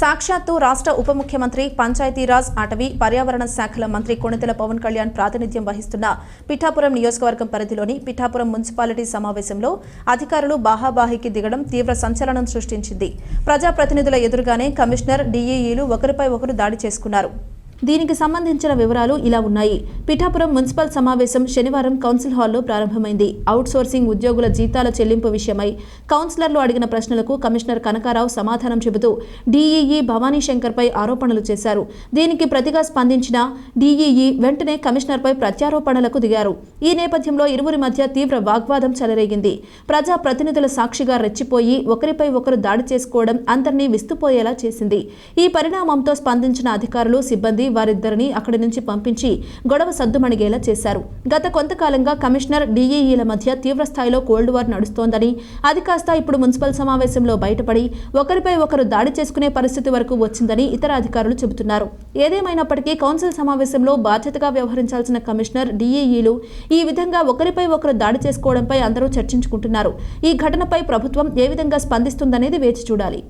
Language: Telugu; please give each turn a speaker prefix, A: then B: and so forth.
A: సాక్షాత్తు రాష్ట్ర ఉప ముఖ్యమంత్రి పంచాయతీరాజ్ అటవీ పర్యావరణ శాఖల మంత్రి కొణితెల పవన్ కళ్యాణ్ ప్రాతినిధ్యం వహిస్తున్న పిఠాపురం నియోజకవర్గం పరిధిలోని పిఠాపురం మున్సిపాలిటీ సమావేశంలో అధికారులు బాహాబాహికి దిగడం తీవ్ర సంచలనం సృష్టించింది. ప్రజాప్రతినిధుల ఎదురుగానే కమిషనర్ డీఈఈలు ఒకరిపై ఒకరు దాడి చేసుకున్నారు. దీనికి సంబంధించిన వివరాలు ఇలా ఉన్నాయి. పిఠాపురం మున్సిపల్ సమావేశం శనివారం కౌన్సిల్ హాల్లో ప్రారంభమైంది. అవుట్సోర్సింగ్ ఉద్యోగుల జీతాల చెల్లింపు విషయమై కౌన్సిలర్లు అడిగిన ప్రశ్నలకు కమిషనర్ కనకారావు సమాధానం చెబుతూ డీఈఈ భవానీ శంకర్పై ఆరోపణలు చేశారు. దీనికి ప్రతిగా స్పందించిన డీఈఈ వెంటనే కమిషనర్పై ప్రత్యారోపణలకు దిగారు. ఈ నేపథ్యంలో ఇరువురి మధ్య తీవ్ర వాగ్వాదం చెలరేగింది. ప్రజా ప్రతినిధుల సాక్షిగా రెచ్చిపోయి ఒకరిపై ఒకరు దాడి చేసుకోవడం అందరినీ విస్తుపోయేలా చేసింది. ఈ పరిణామంతో స్పందించిన అధికారులు సిబ్బంది వారిద్దరిని అక్కడి నుంచి పంపించి గొడవ సద్దుమణిగేలా చేశారు. గత కొంతకాలంగా కమిషనర్ డీఈఈల మధ్య తీవ్ర స్థాయిలో కోల్డ్ వార్ నడుస్తోందని అది కాస్త ఇప్పుడు మున్సిపల్ సమావేశంలో బయటపడి ఒకరిపై ఒకరు దాడి చేసుకునే పరిస్థితి వరకు వచ్చిందని ఇతర అధికారులు చెబుతున్నారు. ఏదేమైనప్పటికీ కౌన్సిల్ సమావేశంలో బాధ్యతగా వ్యవహరించాల్సిన కమిషనర్ డీఈఈలు ఈ విధంగా ఒకరిపై ఒకరు దాడి చేసుకోవడంపై అందరూ చర్చించుకుంటున్నారు. ఈ ఘటనపై ప్రభుత్వం ఏ విధంగా స్పందిస్తుందనేది వేచి చూడాలి.